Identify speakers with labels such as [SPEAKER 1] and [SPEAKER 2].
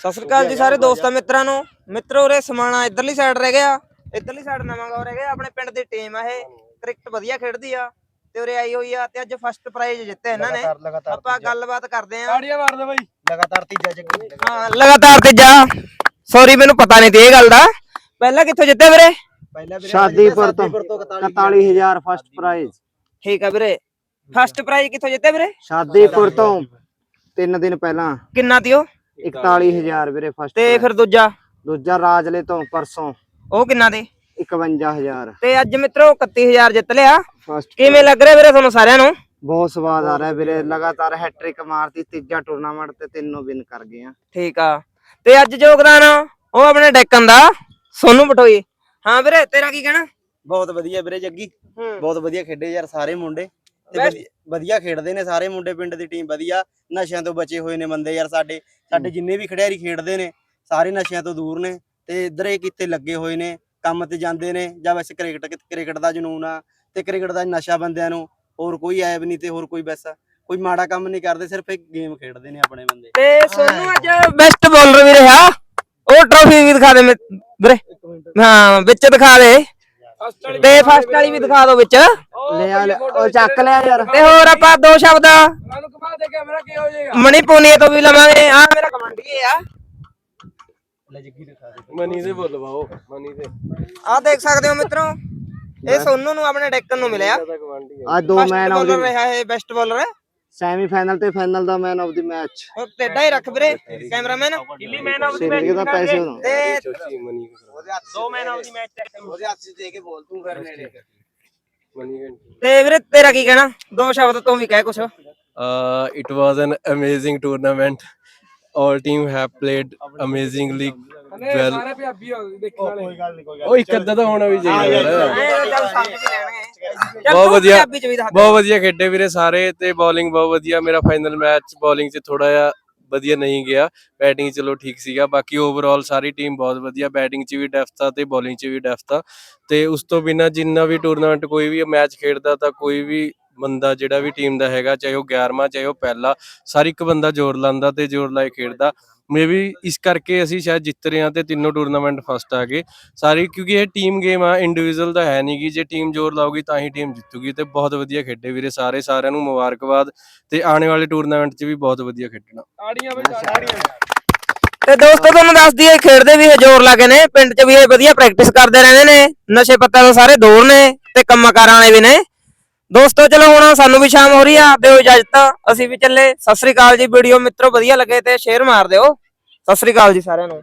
[SPEAKER 1] ਸਤਿ ਸ੍ਰੀ ਅਕਾਲ ਜੀ ਸਾਰੇ ਦੋਸਤਾਂ ਮਿੱਤਰਾਂ ਨੂੰ। ਮਿੱਤਰੋ ਉਰੇ ਸਮਾਣਾ ਇਧਰਲੀ ਸਾਈਡ ਰਹਿ ਗਿਆ। ਇਧਰਲੀ ਸਾਈਡ ਨਵਾਂ ਗਾਉ ਰਹਿ ਗਿਆ ਆਪਣੇ ਪਿੰਡ ਦੀ ਟੀਮ ਆ ਇਹ। ਕ੍ਰਿਕਟ ਵਧੀਆ ਖੇਡਦੀ ਆ। ਤੇ ਉਰੇ ਆਈ ਹੋਈ ਆ ਤੇ ਅੱਜ ਫਸਟ ਪ੍ਰਾਈਜ਼ ਜਿੱਤੇ ਇਹਨਾਂ ਨੇ। ਆਪਾਂ ਗੱਲਬਾਤ ਕਰਦੇ ਆ।
[SPEAKER 2] ਤਾੜੀਆਂ ਮਾਰ ਦੇ ਬਾਈ।
[SPEAKER 3] ਲਗਾਤਾਰ ਤੀਜਾ ਜੱਗੀ
[SPEAKER 1] ਹਾਂ ਲਗਾਤਾਰ ਤੀਜਾ। ਸੌਰੀ ਮੈਨੂੰ ਪਤਾ ਨਹੀਂ ਤੇ ਇਹ ਗੱਲ ਦਾ। ਪਹਿਲਾਂ ਕਿੱਥੋਂ ਜਿੱਤੇ ਵੀਰੇ?
[SPEAKER 3] ਪਹਿਲਾਂ ਵੀਰੇ
[SPEAKER 4] ਸ਼ਾਦੀਪੁਰ ਤੋਂ।
[SPEAKER 3] ਸ਼ਾਦੀਪੁਰ ਤੋਂ
[SPEAKER 4] 41000 ਫਸਟ ਪ੍ਰਾਈਜ਼
[SPEAKER 1] ਠੀਕ ਆ ਵੀਰੇ। ਫਸਟ ਪ੍ਰਾਈਜ਼ ਕਿੱਥੋਂ ਜਿੱਤੇ ਵੀਰੇ?
[SPEAKER 4] ਸ਼ਾਦੀਪੁਰ ਤੋਂ। 3 ਦਿਨ ਪਹਿਲਾਂ।
[SPEAKER 1] ਕਿੰਨਾ ਤੀ ਉਹ?
[SPEAKER 4] 41000 ਵੀਰੇ ਫਸਟ
[SPEAKER 1] ਤੇ ਫਿਰ ਦੂਜਾ?
[SPEAKER 4] ਦੂਜਾ ਰਾਜਲੇ ਤੋਂ ਪਰਸੋਂ।
[SPEAKER 1] ਉਹ ਕਿੰਨਾ ਦੇ?
[SPEAKER 4] 51000
[SPEAKER 1] ਤੇ ਅੱਜ ਮਿੱਤਰੋ 31000 ਜਿੱਤ ਲਿਆ।
[SPEAKER 4] ਫਸਟ
[SPEAKER 1] ਕਿਵੇਂ ਲੱਗ ਰਿਹਾ ਵੀਰੇ ਤੁਹਾਨੂੰ ਸਾਰਿਆਂ ਨੂੰ?
[SPEAKER 4] ਬਹੁਤ ਸਵਾਦ ਆ ਰਿਹਾ ਵੀਰੇ। ਲਗਾਤਾਰ ਹੈਟ੍ਰਿਕ ਮਾਰਤੀ ਤੀਜਾ ਟੂਰਨਾਮੈਂਟ ਤੇ ਤਿੰਨੋਂ ਵਿਨ ਕਰ ਗਏ ਆ।
[SPEAKER 1] ਠੀਕ ਆ। ਤੇ ਅੱਜ ਯੋਗਦਾਨ ਉਹ ਆਪਣੇ ਡੈਕਨ ਦਾ ਸੋਨੂ ਪਟੋਈ। ਹਾਂ ਵੀਰੇ ਤੇਰਾ ਕੀ ਕਹਿਣਾ?
[SPEAKER 3] ਬਹੁਤ ਵਧੀਆ ਵੀਰੇ ਜੱਗੀ। ਬਹੁਤ ਵਧੀਆ ਖੇਡੇ ਯਾਰ ਸਾਰੇ ਮੁੰਡੇ। ਤੇ
[SPEAKER 1] Best-
[SPEAKER 3] ਵਧੀ- ਵਧੀਆ ਖੇਡਦੇ ਨੇ ਸਾਰੇ ਮੁੰਡੇ ਪਿੰਡ ਦੀ ਟੀਮ ਵਧੀਆ। ਨਸ਼ਿਆਂ ਤੋਂ ਬਚੇ ਹੋਏ ਨੇ ਬੰਦੇ ਯਾਰ ਸਾਡੇ। ਸਾਡੇ ਜਿੰਨੇ ਵੀ ਖਿਡਾਰੀ ਖੇਡਦੇ ਨੇ ਸਾਰੇ ਨਸ਼ਿਆਂ ਤੋਂ ਦੂਰ ਨੇ। ਤੇ ਇੱਧਰ ਇਹ ਕਿਤੇ ਲੱਗੇ ਹੋਏ ਨੇ ਕੰਮ ਤੇ ਜਾਂਦੇ ਨੇ ਜਾਂ ਵੈਸੇ ਕ੍ਰਿਕਟ ਕ੍ਰਿਕਟ ਦਾ ਜਨੂਨ ਆ ਤੇ ਕ੍ਰਿਕਟ ਦਾ ਨਸ਼ਾ ਬੰਦਿਆਂ ਨੂੰ ਹੋਰ ਕੋਈ ਐਬ ਨਹੀਂ ਤੇ ਹੋਰ ਕੋਈ ਵੈਸਾ ਕੋਈ ਮਾੜਾ ਕੰਮ ਨਹੀਂ ਕਰਦੇ ਸਿਰਫ ਇੱਕ ਗੇਮ ਖੇਡਦੇ ਨੇ ਆਪਣੇ ਬੰਦੇ।
[SPEAKER 1] ਤੇ ਸੋਨੂ ਅੱਜ ਬੈਸਟ ਬੋਲਰ ਵੀ ਰਿਹਾ ਉਹ ਟਰੋਫੀ ਵੀ ਦਿਖਾ ਦੇ ਮੇ- ਵੀਰੇ। ਹਾਂ ਵਿੱਚ ਦਿਖਾ ਦੇ। ਤੇ ਫਸਟ ਵਾਲੀ ਵੀ ਦਿਖਾ ਦਿਓ ਵਿੱਚ।
[SPEAKER 4] ਲੈ ਆ ਲੈ- ਉਹ ਚੱਕ ਲਿਆ ਯਾਰ।
[SPEAKER 1] ਤੇ ਹੋਰ ਆਪਾਂ ਦੋ ਸ਼ਬਦ।
[SPEAKER 2] ਮੈਨੂੰ ਕਮਾ ਦੇ ਕੈਮਰਾ ਕੀ ਹੋ ਜਾਏਗਾ
[SPEAKER 1] ਮਣੀ ਪੂਨੀਏ ਤੋਂ ਵੀ ਲਵਾਂਗੇ। ਆ ਮੇਰਾ ਕਮਾਂਡੀ ਆ।
[SPEAKER 3] ਲੈ ਜੱਗੀ ਦਿਖਾ ਦੇ।
[SPEAKER 2] ਮਨੀ ਦੇ ਬੋਲ ਬਾਓ ਮਨੀ ਦੇ।
[SPEAKER 1] ਆ ਦੇਖ ਸਕਦੇ ਹੋ ਮਿੱਤਰੋ ਇਹ ਸੋਨੂ ਨੂੰ ਆਪਣੇ ਡੈਕਨ ਨੂੰ ਮਿਲਿਆ।
[SPEAKER 2] ਦਾ ਕਮਾਂਡੀ
[SPEAKER 4] ਅੱਜ ਦੋ
[SPEAKER 1] ਫਸਟ
[SPEAKER 4] ਮੈਨ ਆਫ
[SPEAKER 1] ਬੋਲਰ
[SPEAKER 4] ਦੀ
[SPEAKER 1] ਰਿਹਾ ਇਹ ਬੈਸਟ ਬੋਲਰ ਹੈ
[SPEAKER 4] ਸੈਮੀ ਫਾਈਨਲ ਤੇ ਫਾਈਨਲ ਦਾ ਮੈਨ ਆਫ ਦੀ ਮੈਚ
[SPEAKER 1] ਉਹ ਟੇਡਾ ਹੀ ਰੱਖ ਵੀਰੇ ਕੈਮਰਾਮੈਨ
[SPEAKER 2] ਕਿੰਨੀ ਮੈਨ ਆਫ
[SPEAKER 4] ਸਿਰ ਦਾ ਪੈਸੇ ਦੋ
[SPEAKER 1] ਤੇ
[SPEAKER 2] ਚੋਚੀ ਮਨੀ
[SPEAKER 3] ਦੋ ਮੈਨ ਆਫ ਦੀ ਮੈਚ ਉਹਦੇ ਹੱਥ 'ਚ ਦੇ ਕੇ ਬੋਲ ਤੂੰ ਫਿਰ ਨੇੜੇ।
[SPEAKER 1] ਤੇ ਵੀਰੇ ਤੇਰਾ ਕੀ ਕਹਿਣਾ? ਦੋ ਸ਼ਬਦ ਤੂੰ ਵੀ ਕਹਿ ਕੁਛ।
[SPEAKER 5] Uh, it was an amazing tournament. All team have played amazingly well.
[SPEAKER 2] ਸਾਰੇ ਪੰਜਾਬੀ ਹੋ ਦੇਖਣ ਵਾਲੇ। ਕੋਈ ਗੱਲ ਨਹੀਂ
[SPEAKER 5] ਉਹ ਇੱਕ ਅੱਧਾ ਤਾਂ ਹੋਣਾ ਵੀ ਚਾਹੀਦਾ। ਯਾਰ।
[SPEAKER 1] ਚੱਲ ਸਮਝ ਵੀ ਲੈਣਗੇ
[SPEAKER 5] ਬਹੁਤ ਵਧੀਆ। ਬਹੁਤ ਵਧੀਆ ਖੇਡੇ ਵੀਰੇ ਸਾਰੇ ਤੇ ਬੋਲਿੰਗ ਬਹੁਤ ਵਧੀਆ। ਮੇਰਾ ਫਾਈਨਲ ਮੈਚ ਬੋਲਿੰਗ 'ਚ ਥੋੜਾ ਜਿਹਾ ਵਧੀਆ ਨਹੀਂ ਗਿਆ। ਬੈਟਿੰਗ ਚਲੋ ਠੀਕ ਸੀਗਾ। ਬਾਕੀ ਓਵਰਆਲ ਸਾਰੀ ਟੀਮ ਬਹੁਤ ਵਧੀਆ। ਬੈਟਿੰਗ 'ਚ ਵੀ ਡੈਫਥ ਆ ਤੇ ਬੋਲਿੰਗ 'ਚ ਵੀ ਡੈਫਥ ਆ। ਤੇ ਉਸ ਤੋਂ ਬਿਨਾ ਜਿੰਨਾ ਵੀ ਟੂਰਨਾਮੈਂਟ ਕੋਈ ਵੀ ਮੈਚ ਖੇਡਦਾ ਤਾਂ ਕੋਈ ਵੀ ਬੰਦਾ ਜਿਹੜਾ ਵੀ ਟੀਮ ਦਾ ਹੈਗਾ ਚਾਹੇ ਉਹ 11ਵਾਂ ਚਾਹੇ ਉਹ ਪਹਿਲਾ ਸਾਰ ਇੱਕ ਬੰਦਾ ਜ਼ੋਰ ਲਾਉਂਦਾ ਤੇ ਜ਼ੋਰ ਲਾਏ ਖੇਡਦਾ। ਮੇਬੀ ਇਸ ਕਰਕੇ ਅਸੀਂ ਸ਼ਾਇਦ ਜਿੱਤ ਰਹੇ ਹਾਂ ਤੇ ਤਿੰਨੋਂ ਟੂਰਨਾਮੈਂਟ ਫਸਟ ਆ ਗਏ। ਸਾਰੀ ਕਿਉਂਕਿ ਇਹ ਟੀਮ ਗੇਮ ਆ ਇੰਡੀਵਿਜੂਅਲ ਤਾਂ ਹੈ ਨਹੀਂਗੀ ਜੇ ਟੀਮ ਜ਼ੋਰ ਲਾਊਗੀ ਤਾਂ ਹੀ ਟੀਮ ਜਿੱਤੂਗੀ ਤੇ ਬਹੁਤ ਵਧੀਆ ਖੇਡੇ ਵੀਰੇ ਸਾਰੇ ਸਾਰਿਆਂ ਨੂੰ ਮੁਬਾਰਕਬਾਦ ਤੇ ਆਉਣ ਵਾਲੇ ਟੂਰਨਾਮੈਂਟ 'ਚ ਵੀ ਬਹੁਤ ਵਧੀਆ ਖੇਡਣਾ।
[SPEAKER 2] ਤਾੜੀਆਂ ਬਈ ਤਾੜੀਆਂ
[SPEAKER 1] ਤੇ ਦੋਸਤੋ ਤੁਹਾਨੂੰ ਦੱਸ ਦਈਏ ਖੇਡਦੇ ਵੀ ਇਹ ਜ਼ੋਰ ਲਾ ਕੇ ਨੇ ਪਿੰਡ 'ਚ ਵੀ ਇਹ ਵਧੀਆ ਪ੍ਰੈਕਟਿਸ ਕਰਦੇ ਰਹਿੰਦੇ ਨੇ। ਨਸ਼ੇ ਪੱਤੇ ਤੋਂ ਸਾਰੇ ਦੂਰ ਨੇ ਤੇ ਕੰਮਾਂ ਕਾਰਾਂ ਵਾਲੇ ਵੀ ਨੇ। ਦੋਸਤੋ ਚਲੋ ਹੁਣ ਸਾਨੂੰ ਵੀ ਸ਼ਾਮ ਹੋ ਰਹੀ ਆ ਦਿਓ ਇਜਾਜ਼ਤ ਅਸੀਂ ਵੀ ਚੱਲੇ। ਸਤਿ ਸ੍ਰੀ ਅਕਾਲ ਜੀ ਵੀਡੀਓ ਮਿੱਤਰੋ ਵਧੀਆ ਲੱਗੇ ਤੇ ਸ਼ੇਅਰ ਮਾਰ ਦਿਓ। ਸਤਿ ਸ੍ਰੀ ਅਕਾਲ ਜੀ ਸਾਰਿਆਂ ਨੂੰ।